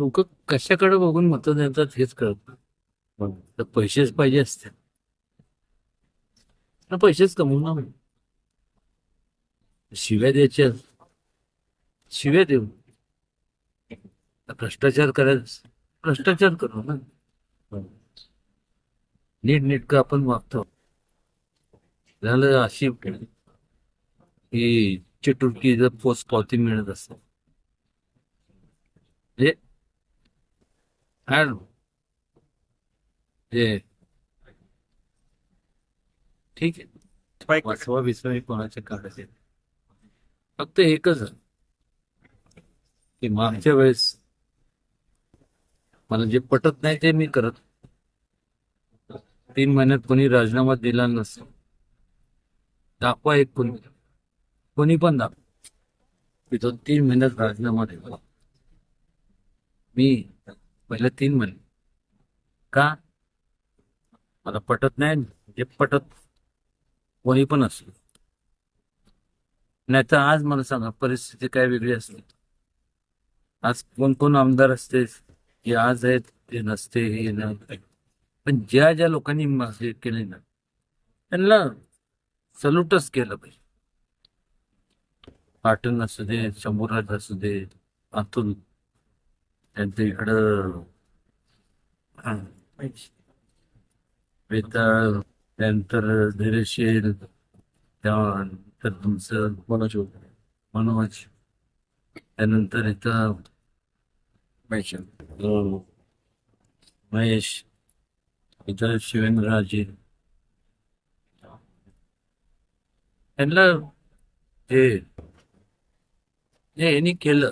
लोक कशाकडे बघून मतं देतात हेच कळत. तर पैसेच पाहिजे असते. ना पैसेच कमवू ना शिव्या द्यायच्या. शिव्या देऊ. भ्रष्टाचार करायचं. भ्रष्टाचार करू ना. नीट नीटकं आपण वागतो. झालं अशी ही चिटुरकी जर पोच पावती मिळत असते म्हणजे काय जे ठीक आहे वाचवा हे कोणाच्या काढायचे फक्त एकच आहे की मागच्या वेळेस मला जे पटत नाही ते मी करत तीन महिन्यात कोणी राजीनामा दिला नसतो दाखवा एक कोणी कोणी पण दाखवा की तो तीन महिन्यात राजीनामा दिला मी पहिलं तीन महिने का? मला पटत नाही जे पटत कोणी पण असलं. नाही तर आज मला सांगा परिस्थिती काय वेगळी असते आज कोण कोण आमदार असते? जे आज आहेत ते नसते हे नाही पण ज्या ज्या लोकांनी हे केले ना त्यांना सल्यूटच केलं पाहिजे. पाटण असू दे शंभूराज असू दे अतुल त्यांच्या इकडं हा, वेताळ त्यानंतर धैर्यशील त्यानंतर तुमचं मनोज मनोज. त्यानंतर इथं अं, महेश. इथं शिवेंद्रराजे. त्यांना हे यांनी केलं.